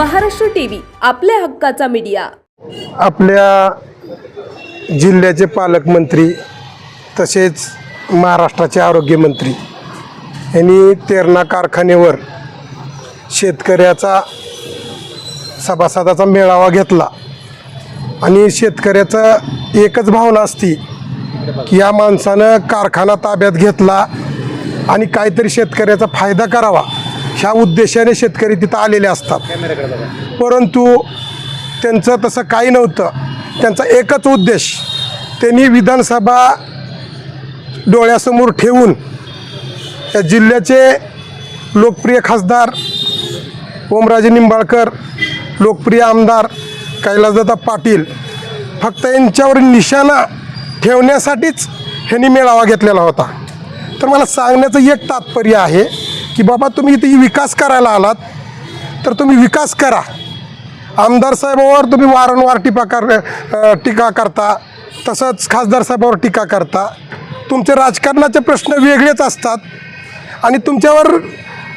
Maharashtra TV आपल्या हक्काचा media. आपल्या जिल्ह्याचे पालकमंत्री तसेच महाराष्ट्राचे आरोग्यमंत्री यांनी तेरणा कारखान्यावर शेतकऱ्याचा सभासदाचा मेळावा घेतला. आणि शेतकऱ्याचं एकच भावना असती की या माणसानं कारखाना ताब्यात घेतला आणि काहीतरी शेतकऱ्याचा फायदा करावा. ह्या उद्देशाने शेतकरी तिथं आलेले असतात. परंतु त्यांचं तसं काही नव्हतं. त्यांचा एकच उद्देश त्यांनी विधानसभा डोळ्यासमोर ठेवून या जिल्ह्याचे लोकप्रिय खासदार ओमराजे निंबाळकर लोकप्रिय आमदार कैलासदादा पाटील फक्त यांच्यावर निशाणा ठेवण्यासाठीच ह्यांनी मेळावा घेतलेला होता. तर मला सांगण्याचं एक तात्पर्य आहे की बाबा तुम्ही इथे विकास करायला आलात तर तुम्ही विकास करा. आमदार साहेबावर तुम्ही वारंवार टिपा कर टीका करता तसंच खासदार साहेबावर टीका करता. तुमचे राजकारणाचे प्रश्न वेगळेच असतात आणि तुमच्यावर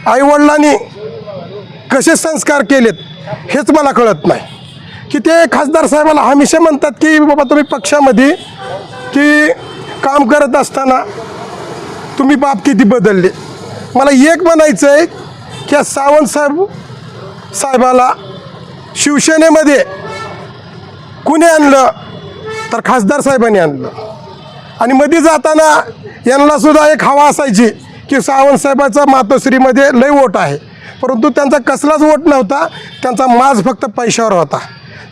आईवडिलांनी कसे संस्कार केलेत हेच मला कळत नाही. की ते खासदार साहेबाला हमेशा म्हणतात की बाबा तुम्ही पक्षामध्ये की काम करत असताना तुम्ही बाप किती बदलले? मला एक म्हणायचं आहे की सावंत साहेब साहेबाला शिवसेनेमध्ये कुणी आणलं तर खासदार साहेबांनी आणलं. आणि मध्ये जाताना यांना सुद्धा एक हवा असायची की सावंत साहेबाचा मातोश्रीमध्ये लय वोट आहे. परंतु त्यांचा कसलाच वोट नव्हता त्यांचा माज फक्त पैशावर होता.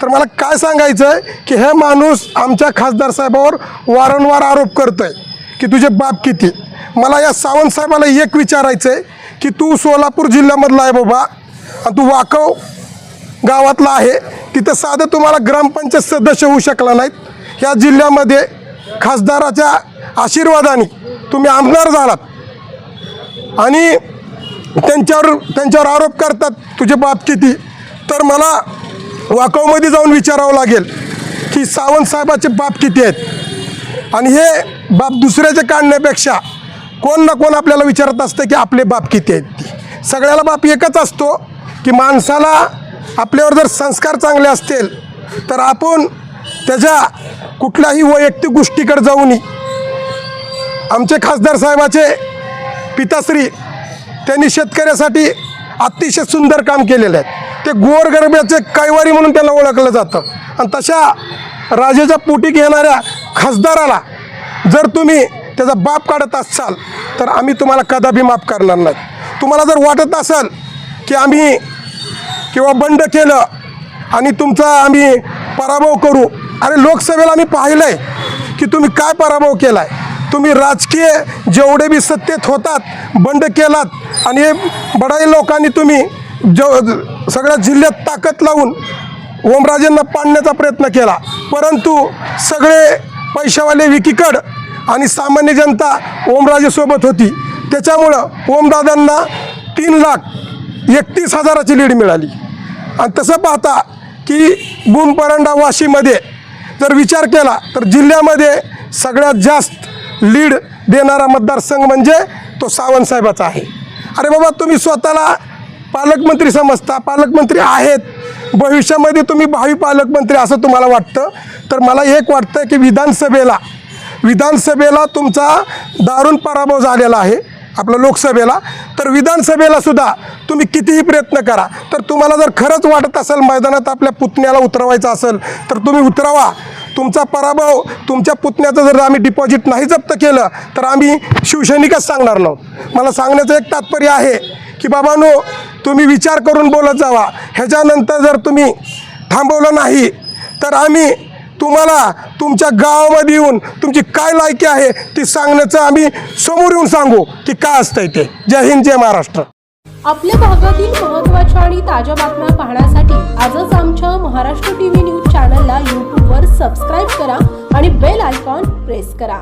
तर मला काय सांगायचं आहे की हे माणूस आमच्या खासदार साहेबावर वारंवार आरोप करतोय की तुझे बाप किती? मला या सावंत साहेबाला एक विचारायचं आहे की तू सोलापूर जिल्ह्यामधला आहे बाबा. आणि तू वाकव गावातला आहे. तिथं साधं तुम्हाला ग्रामपंचायत सदस्य होऊ शकला नाहीत. या जिल्ह्यामध्ये खासदाराच्या आशीर्वादाने तुम्ही आमदार झालात. आणि त्यांच्यावर त्यांच्यावर आरोप करतात तुझे बाप किती. तर मला वाकवमध्ये जाऊन विचारावं लागेल की सावंत साहेबाचे बाप किती आहेत. आणि हे बाप दुसऱ्याचे काढण्यापेक्षा कोण ना कोण आपल्याला विचारत असतं की आपले बाप किती आहेत? सगळ्याला बाप एकच असतो की माणसाला आपल्यावर जर संस्कार चांगले असतील तर आपण त्याच्या कुठल्याही वैयक्तिक गोष्टीकडे जाऊ नये. आमचे खासदार साहेबाचे पिताश्री त्यांनी शेतकऱ्यासाठी अतिशय सुंदर काम केलेलं आहे. ते गोरगरब्याचे कैवारी म्हणून त्यांना ओळखलं जातं. आणि तशा राजेच्या पोटी घेणाऱ्या खासदाराला जर तुम्ही त्याचा बाप काढत असाल तर आम्ही तुम्हाला कदापि माफ करणार नाही. तुम्हाला जर वाटत असेल की आम्ही किंवा बंड केलं आणि तुमचा आम्ही पराभव करू अरे लोकसभेला आम्ही पाहिलं आहे की तुम्ही काय पराभव केला आहे तुम्ही राजकीय जेवढे बी सत्तेत होतात बंड केलात आणि बडाई लोकांनी तुम्ही ज सगळ्या जिल्ह्यात ताकद लावून ओमराजेंना पाडण्याचा प्रयत्न केला. परंतु सगळे पैशावाले विकीकड आणि सामान्य जनता ओमराजेसोबत होती. त्याच्यामुळं ओमदादांना तीन लाख एकतीस हजाराची लीड मिळाली. आणि तसं पाहता की बुमपरांडा वाशीमध्ये जर विचार केला तर जिल्ह्यामध्ये सगळ्यात जास्त लीड देणारा मतदारसंघ म्हणजे तो सावंतसाहेबाचा आहे. अरे बाबा तुम्ही स्वतःला पालकमंत्री समजता पालकमंत्री आहेत. भविष्यामध्ये तुम्ही भावी पालकमंत्री असं तुम्हाला वाटतं. तर मला एक वाटतं की विधानसभेला विधानसभेला तुमचा दारुण पराभव झालेला आहे आपलं लोकसभेला. तर विधानसभेला सुद्धा तुम्ही कितीही प्रयत्न करा तर तुम्हाला जर खरंच वाटत असेल मैदानात आपल्या पुतण्याला उतरवायचं असेल तर तुम्ही उतरावा. तुमचा पराभव तुमच्या पुतण्याचं जर आम्ही डिपॉझिट नाही जप्त केलं तर आम्ही शिवसैनिकच सांगणार नव्हत. मला सांगण्याचं एक तात्पर्य आहे की बाबांनो तुम्ही विचार करून बोलत जावा. ह्याच्यानंतर जर तुम्ही थांबवलं नाही तर आम्ही तुम्हाला तुमच्या गावामध्ये येऊन तुमची काय लायकी आहे ती सांगण्याचं आम्ही समोर येऊन सांगू. की काय असतंय ते? जय हिंद जय महाराष्ट्र. आपल्या भागातील महत्त्वाच्या आणि ताज्या बातम्या पाहण्यासाठी आजच आमच्या महाराष्ट्र टीव्ही न्यूज चॅनलला यूट्यूबवर सबस्क्राईब करा आणि बेल आयकॉन प्रेस करा.